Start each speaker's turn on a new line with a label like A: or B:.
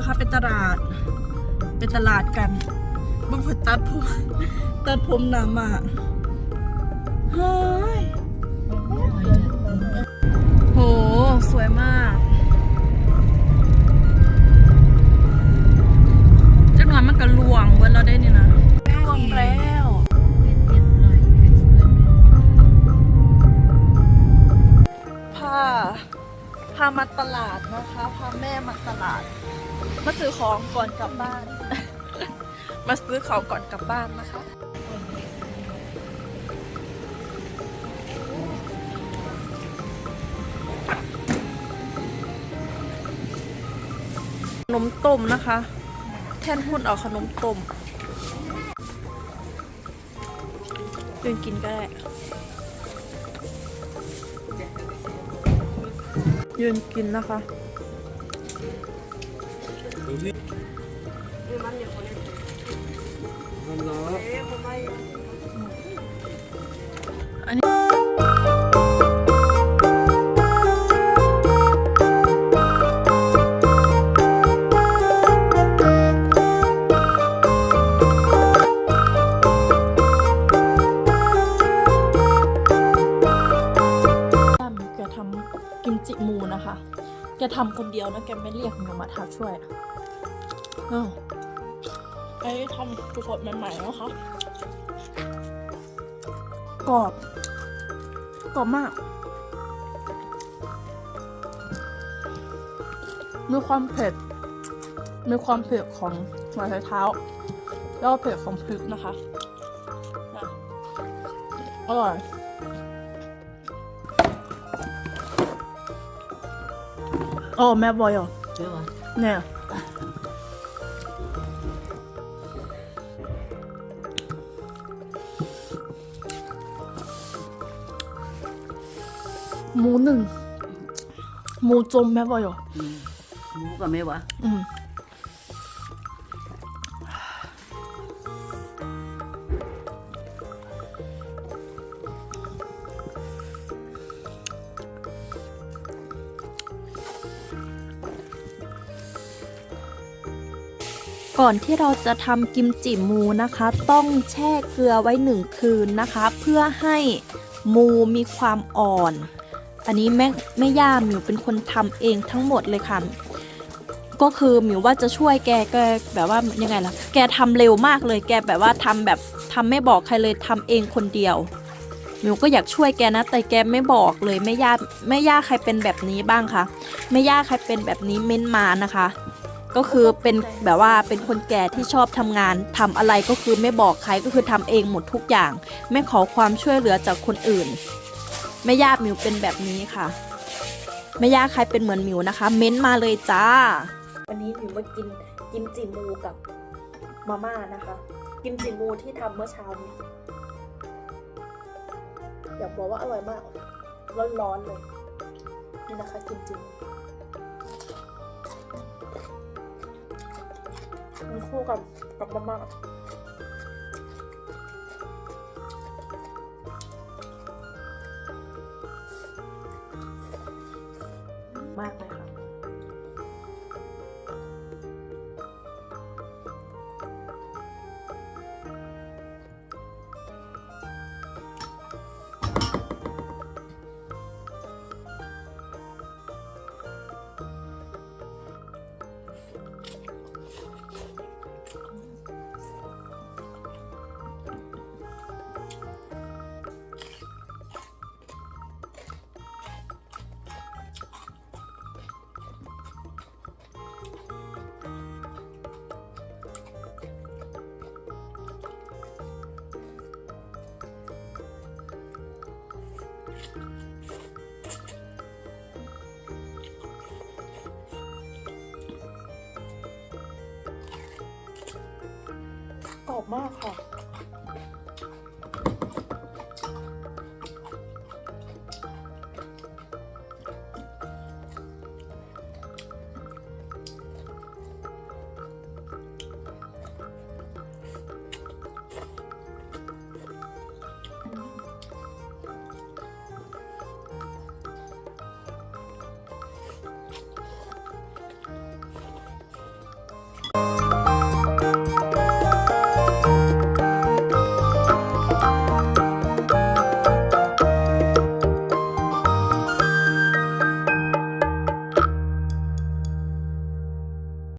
A: นะคะ เป็นตลาด เป็นตลาดกันบางคนตัดผมตัดผมหนามาเฮ้ยโห สวยมาก มาซื้อของก่อนกลับบ้าน มาซื้อของก่อนกลับบ้านนะคะ ขนมต้มนะคะ แทนหุ่นเอาขนมต้มยืนกินก็ได้ยืนกินนะคะ อันนี้ตั้มแกทำกิมจิหมูนะคะ แกทำคนเดียวนะ แกไม่เรียกหนูมาทำช่วย อ้าวไอ้ทำสดๆใหม่ๆนะคะกรอบกรอบมาก มีความเผ็ด มีความเผ็ดของหัวไชเท้า แล้วก็เผ็ดของพริกนะคะอะอร่อยโอ้แม่บอย เหรอเนี่ยหมูหนึ่งหมูจมแม่บอยเหรอ
B: หมูกับไม่วะ
A: อืมก่อนที่เราจะทำกิมจิหมูนะคะ ต้องแช่เกลือไว้หนึ่งคืนนะคะ เพื่อให้หมูมีความอ่อน อันนี้แม่แม่ย่าหมิวเป็นคนทำเองทั้งหมดเลยค่ะ ก็คือหมิวว่าจะช่วยแกแกแบบว่ายังไงล่ะ แกทำเร็วมากเลย แกแบบว่าทำแบบทำไม่บอกใครเลยทำเองคนเดียวหมิวก็อยากช่วยแกนะ แต่แกไม่บอกเลยแม่ย่าแม่ย่าใครเป็นแบบนี้บ้างคะแม่ย่าใครเป็นแบบนี้เม้นมานะคะ ก็คือเป็นแบบว่าเป็นคนแก่ที่ชอบทำงานทำอะไรก็คือไม่บอกใครก็คือทำเองหมดทุกอย่าง ไม่ขอความช่วยเหลือจากคนอื่น แม่ย่าหมิวเป็นแบบนี้ค่ะแม่ย่าใครเป็นเหมือนหมิวนะคะ เม้นมาเลยจ้า วันนี้หมิวมากินกิมจิมูกับมาม่านะคะ กิมจิมูที่ทำเมื่อเช้านี้อยากบอกว่าอร่อยมาก ร้อนๆเลย นี่นะคะกิมจิมูมันคู่กับกับมาม่า ๆม อบมากค่ะ Bye.